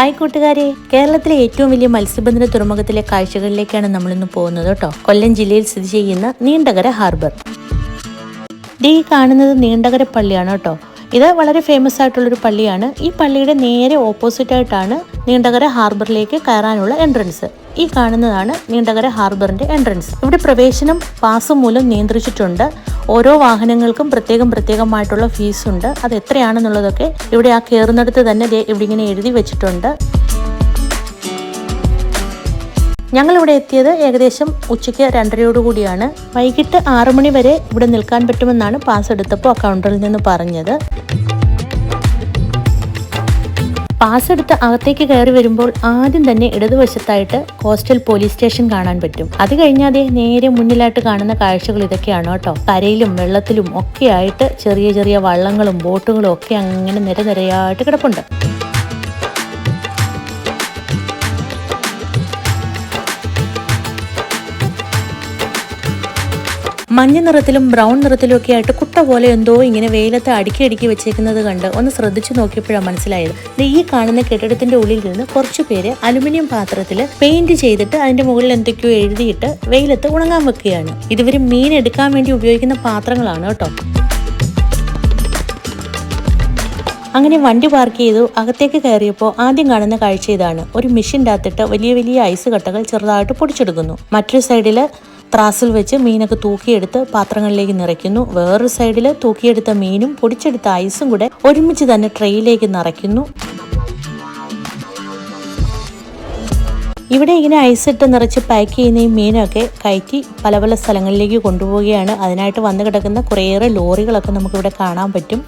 Hi കൂട്ടുകാരെ. കേരളത്തിലെ ഏറ്റവും വലിയ മത്സ്യബന്ധന തുറമുഖത്തിലെ കാഴ്ചകളിലേക്കാണ് നമ്മളിന്ന് പോകുന്നത് കേട്ടോ. കൊല്ലം ജില്ലയിൽ സ്ഥിതി ചെയ്യുന്ന നീണ്ടകര ഹാർബർ. ഡി കാണുന്നത് നീണ്ടകര പള്ളിയാണ് കേട്ടോ. ഇത് വളരെ ഫേമസ് ആയിട്ടുള്ള ഒരു പള്ളിയാണ്. ഈ പള്ളിയുടെ നേരെ ഓപ്പോസിറ്റ് ആയിട്ടാണ് നീണ്ടകര ഹാർബറിലേക്ക് കയറാനുള്ള എൻട്രൻസ് ഈ കാണുന്നതാണ് നീണ്ടകര ഹാർബറിന്റെ എൻട്രൻസ് ഇവിടെ പ്രവേശനം പാസ് മൂലം നിയന്ത്രിച്ചിട്ടുണ്ട്. ഓരോ വാഹനങ്ങൾക്കും പ്രത്യേകം പ്രത്യേകമായിട്ടുള്ള ഫീസ് ഉണ്ട്. അത് എത്രയാണെന്നുള്ളതൊക്കെ ഇവിടെ ആ കയറുന്നിടത്ത് തന്നെ ഇവിടെ ഇങ്ങനെ എഴുതി വെച്ചിട്ടുണ്ട്. ഞങ്ങളിവിടെ എത്തിയത് ഏകദേശം ഉച്ചയ്ക്ക് രണ്ടരയോടുകൂടിയാണ് വൈകിട്ട് ആറു മണി വരെ ഇവിടെ നിൽക്കാൻ പറ്റുമെന്നാണ് പാസ് എടുത്തപ്പോൾ കൗണ്ടറിൽ നിന്ന് പറഞ്ഞത്. പാസ് എടുത്ത് അകത്തേക്ക് കയറി വരുമ്പോൾ ആദ്യം തന്നെ ഇടതുവശത്തായിട്ട് കോസ്റ്റൽ പോലീസ് സ്റ്റേഷൻ കാണാൻ പറ്റും. അത് കഴിഞ്ഞാതെ നേരെ മുന്നിലായിട്ട് കാണുന്ന കാഴ്ചകൾ ഇതൊക്കെയാണ് കേട്ടോ. കരയിലും വെള്ളത്തിലും ഒക്കെയായിട്ട് ചെറിയ ചെറിയ വള്ളങ്ങളും ബോട്ടുകളും ഒക്കെ അങ്ങനെ നിരനിരയായിട്ട് കിടപ്പുണ്ട്. മഞ്ഞ നിറത്തിലും ബ്രൗൺ നിറത്തിലും ഒക്കെ ആയിട്ട് കുട്ട പോലെ എന്തോ ഇങ്ങനെ വെയിലത്ത് അടുക്കി അടുക്കി വെച്ചേക്കുന്നത് കണ്ട് ഒന്ന് ശ്രദ്ധിച്ചു നോക്കിയപ്പോഴാണ് മനസ്സിലായത്. ഈ കാണുന്ന കെട്ടിടത്തിന്റെ ഉള്ളിൽ നിന്ന് കുറച്ചു പേര് അലുമിനിയം പാത്രത്തിൽ പെയിന്റ് ചെയ്തിട്ട് അതിന്റെ മുകളിൽ എന്തൊക്കെയോ എഴുതിയിട്ട് വെയിലത്ത് ഉണങ്ങാൻ വെക്കുകയാണ്. ഇതുവരെ മീൻ എടുക്കാൻ വേണ്ടി ഉപയോഗിക്കുന്ന പാത്രങ്ങളാണ് കേട്ടോ. അങ്ങനെ വണ്ടി പാർക്ക് ചെയ്തു. അകത്തേക്ക് കയറിയപ്പോൾ ആദ്യം കാണുന്ന കാഴ്ച ഇതാണ്. ഒരു മെഷീന്റെ അകത്തിട്ട് വലിയ വലിയ ഐസ് കട്ടകൾ ചെറുതായിട്ട് പൊടിച്ചെടുക്കുന്നു. മറ്റൊരു സൈഡിൽ ത്രാസിൽ വെച്ച് മീനൊക്കെ തൂക്കിയെടുത്ത് പാത്രങ്ങളിലേക്ക് നിറയ്ക്കുന്നു. വേറൊരു സൈഡിൽ തൂക്കിയെടുത്ത മീനും പൊടിച്ചെടുത്ത ഐസും കൂടെ ഒരുമിച്ച് തന്നെ ട്രെയിലേക്ക് നിറയ്ക്കുന്നു. ഇവിടെ ഇങ്ങനെ ഐസ് ഇട്ട് നിറച്ച് പാക്ക് ചെയ്യുന്ന ഈ മീനൊക്കെ കയറ്റി പല പല സ്ഥലങ്ങളിലേക്ക് കൊണ്ടുപോവുകയാണ്. അതിനായിട്ട് വന്നു കിടക്കുന്ന കുറേയേറെ ലോറികളൊക്കെ നമുക്കിവിടെ കാണാൻ പറ്റും.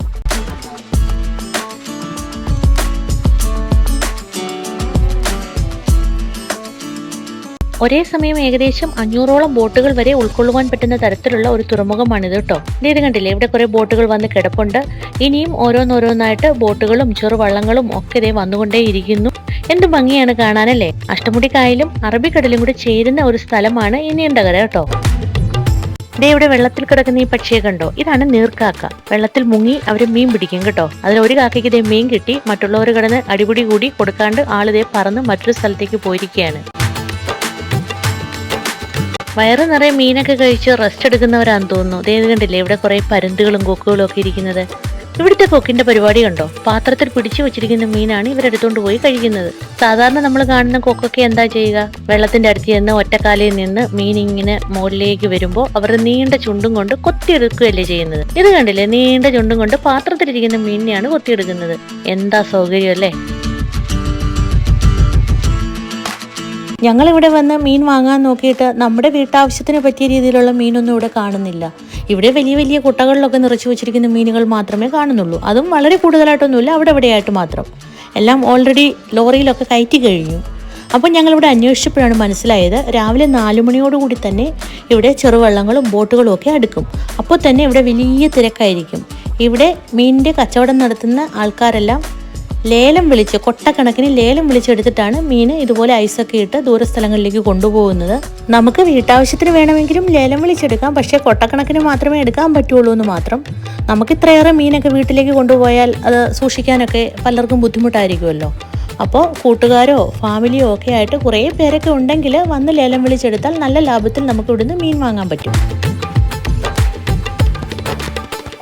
ഒരേ സമയം ഏകദേശം അഞ്ഞൂറോളം ബോട്ടുകൾ വരെ ഉൾക്കൊള്ളുവാൻ പറ്റുന്ന തരത്തിലുള്ള ഒരു തുറമുഖമാണിത് കേട്ടോ ഇത് കണ്ടില്ലേ? ഇവിടെ കുറെ ബോട്ടുകൾ വന്ന് കിടപ്പുണ്ട്. ഇനിയും ഓരോന്നോരോന്നായിട്ട് ബോട്ടുകളും ചെറുവള്ളങ്ങളും ഒക്കെ ഇതേ വന്നുകൊണ്ടേയിരിക്കുന്നു. എന്ത് ഭംഗിയാണ് കാണാനല്ലേ? അഷ്ടമുടിക്കായലും അറബിക്കടലും കൂടി ചേരുന്ന ഒരു സ്ഥലമാണ് ഈ നീണ്ടകര കേട്ടോ ദേ ഇവിടെ വെള്ളത്തിൽ കിടക്കുന്ന ഈ പക്ഷിയെ കണ്ടോ? ഇതാണ് നീർക്കാക്ക. വെള്ളത്തിൽ മുങ്ങി അവർ മീൻ പിടിക്കും കേട്ടോ. അതിൽ ഒരു കാക്കയ്ക്ക് ഇതേ മീൻ കിട്ടി. മറ്റുള്ളവർ കിടന്ന് അടിപിടി കൂടി കൊടുക്കാണ്ട് ആളിതേ പറന്ന് മറ്റൊരു സ്ഥലത്തേക്ക് പോയിരിക്കുകയാണ്. വയറ് നിറയെ മീനൊക്കെ കഴിച്ച് റെസ്റ്റ് എടുക്കുന്നവരാന്ന് തോന്നുന്നു. ദേവി കണ്ടില്ലേ ഇവിടെ കുറെ പരുന്തുകളും കൊക്കുകളും ഒക്കെ ഇരിക്കുന്നത്. ഇവിടുത്തെ കൊക്കിന്റെ പരിപാടി കണ്ടോ? പാത്രത്തിൽ പിടിച്ചു വെച്ചിരിക്കുന്ന മീനാണ് ഇവരെടുത്തോണ്ട് പോയി കഴിക്കുന്നത്. സാധാരണ നമ്മൾ കാണുന്ന കൊക്കൊക്കെ എന്താ ചെയ്യുക? വെള്ളത്തിന്റെ അടുത്ത് നിന്ന് ഒറ്റക്കാലയിൽ നിന്ന് മീൻ ഇങ്ങനെ മുകളിലേക്ക് വരുമ്പോൾ അവർ നീണ്ട ചുണ്ടും കൊണ്ട് കൊത്തിയെടുക്കുകയല്ലേ ചെയ്യുന്നത്. ഇത് കണ്ടില്ലേ നീണ്ട ചുണ്ടും കൊണ്ട് പാത്രത്തിലിരിക്കുന്ന മീനിനെയാണ് കൊത്തിയെടുക്കുന്നത്. എന്താ സൗകര്യം അല്ലേ? ഞങ്ങളിവിടെ വന്ന് മീൻ വാങ്ങാൻ നോക്കിയിട്ട് നമ്മുടെ വീട്ടാവശ്യത്തിന് പറ്റിയ രീതിയിലുള്ള മീനൊന്നും ഇവിടെ കാണുന്നില്ല. ഇവിടെ വലിയ വലിയ കുട്ടകളിലൊക്കെ നിറച്ചു വെച്ചിരിക്കുന്ന മീനുകൾ മാത്രമേ കാണുന്നുള്ളൂ. അതും വളരെ കൂടുതലായിട്ടൊന്നുമില്ല അവിടെ എവിടെയായിട്ട് മാത്രം. എല്ലാം ഓൾറെഡി ലോറിയിലൊക്കെ കയറ്റി കഴിഞ്ഞു. അപ്പോൾ ഞങ്ങളിവിടെ അന്വേഷിച്ചപ്പോഴാണ് മനസ്സിലായത് രാവിലെ നാലു മണിയോടുകൂടി തന്നെ ഇവിടെ ചെറുവള്ളങ്ങളും ബോട്ടുകളും ഒക്കെ അടുക്കും. അപ്പോൾ തന്നെ ഇവിടെ വലിയ തിരക്കായിരിക്കും. ഇവിടെ മീനിന്റെ കച്ചവടം നടത്തുന്ന ആൾക്കാരെല്ലാം ലേലം വിളിച്ച് കൊട്ടക്കണക്കിന് ലേലം വിളിച്ചെടുത്തിട്ടാണ് മീൻ ഇതുപോലെ ഐസൊക്കെ ഇട്ട് ദൂരസ്ഥലങ്ങളിലേക്ക് കൊണ്ടുപോകുന്നത്. നമുക്ക് വീട്ടാവശ്യത്തിന് വേണമെങ്കിലും ലേലം വിളിച്ചെടുക്കാം പക്ഷേ കൊട്ടക്കണക്കിന് മാത്രമേ എടുക്കാൻ പറ്റുള്ളൂ എന്ന് മാത്രം. നമുക്ക് ഇത്രയേറെ മീനൊക്കെ വീട്ടിലേക്ക് കൊണ്ടുപോയാൽ അത് സൂക്ഷിക്കാനൊക്കെ പലർക്കും ബുദ്ധിമുട്ടായിരിക്കുമല്ലോ. അപ്പോൾ കൂട്ടുകാരോ ഫാമിലിയോ ഒക്കെ ആയിട്ട് കുറേ പേരൊക്കെ ഉണ്ടെങ്കിൽ വന്ന് ലേലം വിളിച്ചെടുത്താൽ നല്ല ലാഭത്തിൽ നമുക്ക് ഇവിടുന്ന് മീൻ വാങ്ങാൻ പറ്റും.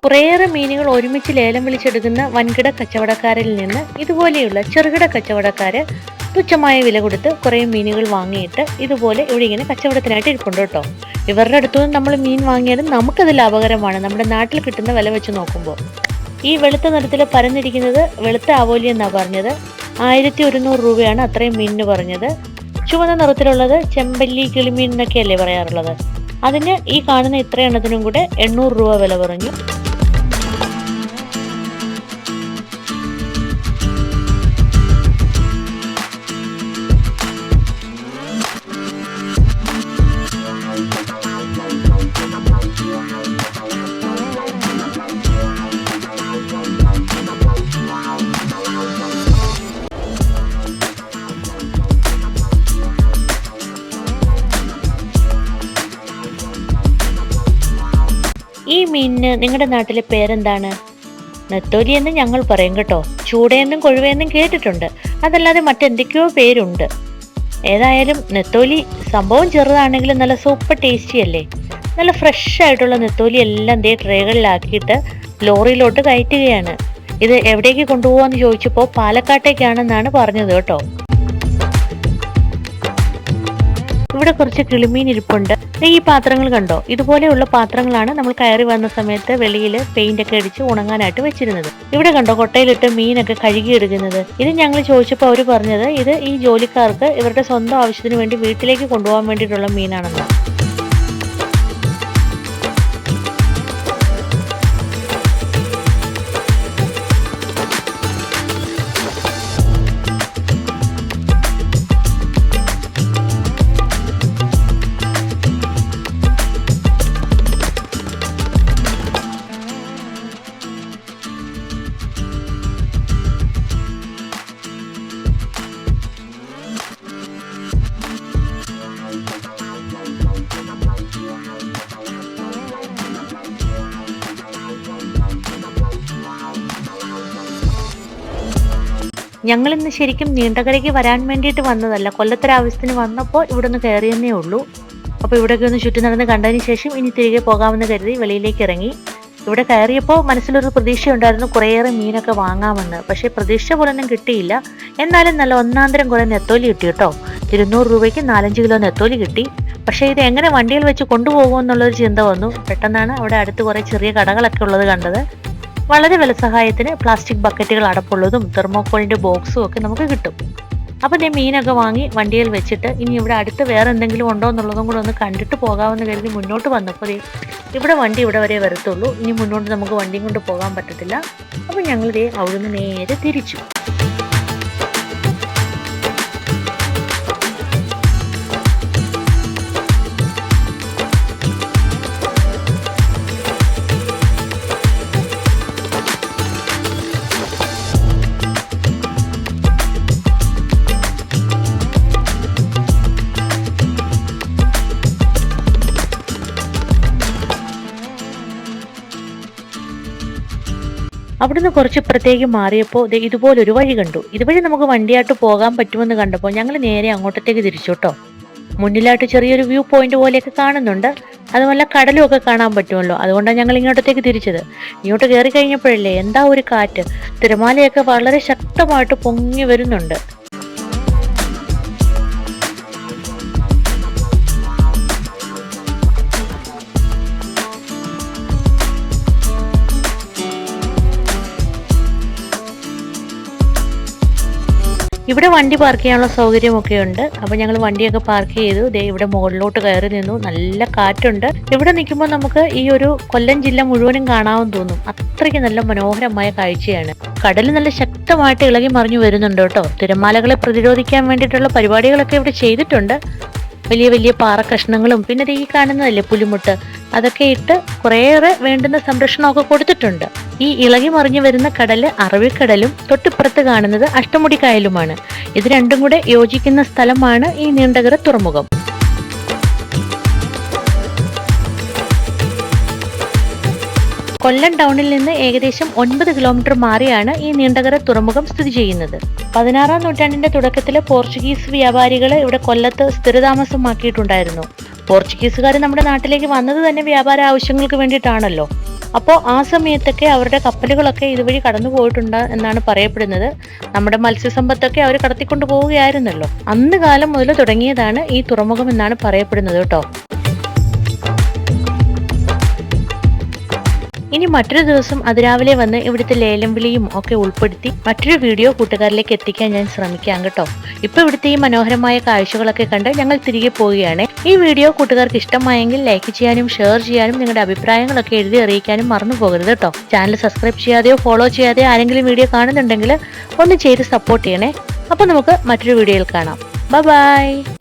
കുറേയേറെ മീനുകൾ ഒരുമിച്ച് ലേലം വിളിച്ചെടുക്കുന്ന വൻകിട കച്ചവടക്കാരിൽ നിന്ന് ഇതുപോലെയുള്ള ചെറുകിട കച്ചവടക്കാര് തുച്ഛമായ വില കൊടുത്ത് കുറേ മീനുകൾ വാങ്ങിയിട്ട് ഇതുപോലെ ഇവിടെ ഇങ്ങനെ കച്ചവടത്തിനായിട്ട് ഇരിപ്പുണ്ട് കേട്ടോ. ഇവരുടെ അടുത്തുനിന്ന് നമ്മൾ മീൻ വാങ്ങിയാലും നമുക്കത് ലാഭകരമാണ്. നമ്മുടെ നാട്ടിൽ കിട്ടുന്ന വില വെച്ച് നോക്കുമ്പോൾ. ഈ വെളുത്ത നിറത്തിൽ പരന്നിരിക്കുന്നത് വെളുത്ത ആവോലി എന്നാണ് പറഞ്ഞത്? ആയിരത്തി ഒരുന്നൂറ് രൂപയാണ് അത്രയും മീനിന് പറഞ്ഞത്. ചുവന്ന നിറത്തിലുള്ളത് ചെമ്പല്ലി കിളിമീൻ എന്നൊക്കെയല്ലേ പറയാറുള്ളത്. അതിന് ഈ കാണുന്ന ഇത്ര എണ്ണത്തിനും കൂടെ എണ്ണൂറ് രൂപ വില പറഞ്ഞു. മീനിന് നിങ്ങളുടെ നാട്ടിലെ പേരെന്താണ്? നെത്തോലി എന്ന് ഞങ്ങൾ പറയും കേട്ടോ. ചൂടയെന്നും കൊഴുവയെന്നും കേട്ടിട്ടുണ്ട്. അതല്ലാതെ മറ്റെന്തൊക്കെയോ പേരുണ്ട്. ഏതായാലും നെത്തോലി സംഭവം ചെറുതാണെങ്കിലും നല്ല സൂപ്പർ ടേസ്റ്റി അല്ലേ? നല്ല ഫ്രഷ് ആയിട്ടുള്ള നെത്തോലി എല്ലാം ദേ ട്രേകളിലാക്കിയിട്ട് ലോറിയിലോട്ട് കയറ്റുകയാണ്. ഇത് എവിടേക്ക് കൊണ്ടുപോകാന്ന് ചോദിച്ചപ്പോൾ പാലക്കാട്ടേക്കാണെന്നാണ് പറഞ്ഞത് കേട്ടോ. ഇവിടെ കുറച്ച് കിളിമീൻ ഇരിപ്പുണ്ട്. ഈ പാത്രങ്ങൾ കണ്ടോ? ഇതുപോലെയുള്ള പാത്രങ്ങളാണ് നമ്മൾ കയറി വന്ന സമയത്ത് വെളിയിൽ പെയിന്റ് ഒക്കെ അടിച്ച് ഉണങ്ങാനായിട്ട് വെച്ചിരുന്നത്. ഇവിടെ കണ്ടോ കൊട്ടയിലിട്ട് മീനൊക്കെ കഴുകിയെടുക്കുന്നത്. ഇത് ഞങ്ങൾ ചോദിച്ചപ്പോൾ അവർ പറഞ്ഞത് ഇത് ഈ ജോലിക്കാർക്ക് ഇവരുടെ സ്വന്തം ആവശ്യത്തിന് വേണ്ടി വീട്ടിലേക്ക് കൊണ്ടുപോകാൻ വേണ്ടിയിട്ടുള്ള മീനാണെന്ന്. ഞങ്ങൾ ഇന്ന് ശരിക്കും നീണ്ടകരയ്ക്ക് വരാൻ വേണ്ടിയിട്ട് വന്നതല്ല. കൊല്ലത്തൊരാവശ്യത്തിന് വന്നപ്പോൾ ഇവിടെ ഒന്ന് കയറിയെന്നേ ഉള്ളൂ. അപ്പോൾ ഇവിടെയൊക്കെ ഒന്ന് ചുറ്റി നടന്ന് കണ്ടതിന് ശേഷം ഇനി തിരികെ പോകാമെന്ന് കരുതി വെളിയിലേക്ക് ഇറങ്ങി. ഇവിടെ കയറിയപ്പോൾ മനസ്സിലൊരു പ്രതീക്ഷ ഉണ്ടായിരുന്നു കുറേയേറെ മീനൊക്കെ വാങ്ങാമെന്ന്. പക്ഷേ പ്രതീക്ഷ പോലൊന്നും കിട്ടിയില്ല. എന്നാലും നല്ല ഒന്നാന്തരം കുറേ നെത്തോലി കിട്ടി കേട്ടോ. ഇരുന്നൂറ് രൂപയ്ക്ക് നാലഞ്ച് കിലോ നെത്തോലി കിട്ടി. പക്ഷേ ഇത് എങ്ങനെ വണ്ടിയിൽ വെച്ച് കൊണ്ടുപോകുമെന്നുള്ളൊരു ചിന്ത വന്നു. പെട്ടെന്നാണ് അവിടെ അടുത്ത് കുറേ ചെറിയ കടകളൊക്കെ ഉള്ളത് കണ്ടത്. വളരെ വില സഹായത്തിന് പ്ലാസ്റ്റിക് ബക്കറ്റുകൾ അടപ്പുള്ളതും തെർമോക്കോളിന്റെ ബോക്സും ഒക്കെ നമുക്ക് കിട്ടും. അപ്പൊ ഞാൻ മീനൊക്കെ വാങ്ങി വണ്ടിയിൽ വെച്ചിട്ട് ഇനി ഇവിടെ അടുത്ത് വേറെ എന്തെങ്കിലും ഉണ്ടോ എന്നുള്ളതും കൂടെ ഒന്ന് കണ്ടിട്ട് പോകാമെന്ന് കരുതി മുന്നോട്ട് വന്നപ്പോൾ ഇവിടെ വണ്ടി ഇവിടെ വരെ വരത്തുള്ളൂ. ഇനി മുന്നോട്ട് നമുക്ക് വണ്ടിയും കൊണ്ട് പോകാൻ പറ്റത്തില്ല. അപ്പോൾ ഞങ്ങൾ ദേ അവിടുന്ന് നേരെ തിരിച്ചു. അവിടുന്ന് കുറച്ച് ഇപ്പുറത്തേക്ക് മാറിയപ്പോൾ ഇതുപോലൊരു വഴി കണ്ടു. ഇതുവഴി നമുക്ക് വണ്ടിയായിട്ട് പോകാൻ പറ്റുമെന്ന് കണ്ടപ്പോൾ ഞങ്ങൾ നേരെ അങ്ങോട്ടത്തേക്ക് തിരിച്ചു കേട്ടോ. മുന്നിലായിട്ട് ചെറിയൊരു വ്യൂ പോയിന്റ് പോലെയൊക്കെ കാണുന്നുണ്ട്. അതുപോലെ കടലും ഒക്കെ കാണാൻ പറ്റുമല്ലോ. അതുകൊണ്ടാണ് ഞങ്ങൾ ഇങ്ങോട്ടത്തേക്ക് തിരിച്ചത്. ഇങ്ങോട്ട് കയറി കഴിഞ്ഞപ്പോഴല്ലേ എന്താ ഒരു കാറ്റ്. തിരമാലയൊക്കെ വളരെ ശക്തമായിട്ട് പൊങ്ങി വരുന്നുണ്ട്. ഇവിടെ വണ്ടി പാർക്ക് ചെയ്യാനുള്ള സൗകര്യമൊക്കെ ഉണ്ട്. അപ്പോൾ ഞങ്ങൾ വണ്ടിയൊക്കെ പാർക്ക് ചെയ്തു. ദേ ഇവിടെ മുകളിലോട്ട് കയറി നിന്നു. നല്ല കാറ്റുണ്ട്. ഇവിടെ നിൽക്കുമ്പോൾ നമുക്ക് ഈ ഒരു കൊല്ലം ജില്ല മുഴുവനും കാണാമെന്ന് തോന്നും. അത്രയ്ക്ക് നല്ല മനോഹരമായ കാഴ്ചയാണ്. കടൽ നല്ല ശക്തമായിട്ട് ഇളകി മറിഞ്ഞു വരുന്നുണ്ട് കേട്ടോ. തിരമാലകളെ പ്രതിരോധിക്കാൻ വേണ്ടിയിട്ടുള്ള പരിപാടികളൊക്കെ ഇവിടെ ചെയ്തിട്ടുണ്ട്. വലിയ വലിയ പാറ കഷ്ണങ്ങളും പിന്നെ ഈ കാണുന്നതല്ലേ പുലിമുട്ട്? അതൊക്കെ ഇട്ട് കുറേയേറെ വേണ്ടുന്ന സംരക്ഷണമൊക്കെ കൊടുത്തിട്ടുണ്ട്. ഈ ഇളകി മറിഞ്ഞു വരുന്ന കടൽ അറബിക്കടലും തൊട്ടിപ്പുറത്ത് കാണുന്നത് അഷ്ടമുടിക്കായലുമാണ്. ഇത് രണ്ടും കൂടെ യോജിക്കുന്ന സ്ഥലമാണ് ഈ നീണ്ടകര തുറമുഖം. കൊല്ലം ടൗണിൽ നിന്ന് ഏകദേശം ഒൻപത് കിലോമീറ്റർ മാറിയാണ് ഈ നീണ്ടകര തുറമുഖം സ്ഥിതി ചെയ്യുന്നത്. പതിനാറാം നൂറ്റാണ്ടിന്റെ തുടക്കത്തിൽ പോർച്ചുഗീസ് വ്യാപാരികൾ ഇവിടെ കൊല്ലത്ത് സ്ഥിരതാമസമാക്കിയിട്ടുണ്ടായിരുന്നു. പോർച്ചുഗീസുകാർ നമ്മുടെ നാട്ടിലേക്ക് വന്നത് തന്നെ വ്യാപാര ആവശ്യങ്ങൾക്ക് വേണ്ടിയിട്ടാണല്ലോ. അപ്പോൾ ആ സമയത്തൊക്കെ അവരുടെ കപ്പലുകളൊക്കെ ഇതുവഴി കടന്നു പോയിട്ടുണ്ട് എന്നാണ് പറയപ്പെടുന്നത്. നമ്മുടെ മത്സ്യസമ്പത്തൊക്കെ അവർ കടത്തിക്കൊണ്ട് പോവുകയായിരുന്നല്ലോ. അന്ന് കാലം മുതൽ തുടങ്ങിയതാണ് ഈ തുറമുഖം എന്നാണ് പറയപ്പെടുന്നത് കേട്ടോ. ഇനി മറ്റൊരു ദിവസം അതിരാവിലെ വന്ന് ഇവിടുത്തെ ലേലം വിളിയും ഒക്കെ ഉൾപ്പെടുത്തി മറ്റൊരു വീഡിയോ കൂട്ടുകാരിലേക്ക് എത്തിക്കാൻ ഞാൻ ശ്രമിക്കാം കേട്ടോ. ഇപ്പൊ ഇവിടുത്തെ ഈ മനോഹരമായ കാഴ്ചകളൊക്കെ കണ്ട് ഞങ്ങൾ തിരികെ പോവുകയാണ്. ഈ വീഡിയോ കൂട്ടുകാർക്ക് ഇഷ്ടമായെങ്കിൽ ലൈക്ക് ചെയ്യാനും ഷെയർ ചെയ്യാനും നിങ്ങളുടെ അഭിപ്രായങ്ങളൊക്കെ എഴുതി അറിയിക്കാനും മറന്നു പോകരുത് കേട്ടോ. ചാനൽ സബ്സ്ക്രൈബ് ചെയ്യാതെയോ ഫോളോ ചെയ്യാതെയോ ആരെങ്കിലും വീഡിയോ കാണുന്നുണ്ടെങ്കിൽ ഒന്ന് ചെയ്ത് സപ്പോർട്ട് ചെയ്യണേ. അപ്പോൾ നമുക്ക് മറ്റൊരു വീഡിയോയിൽ കാണാം. ബൈ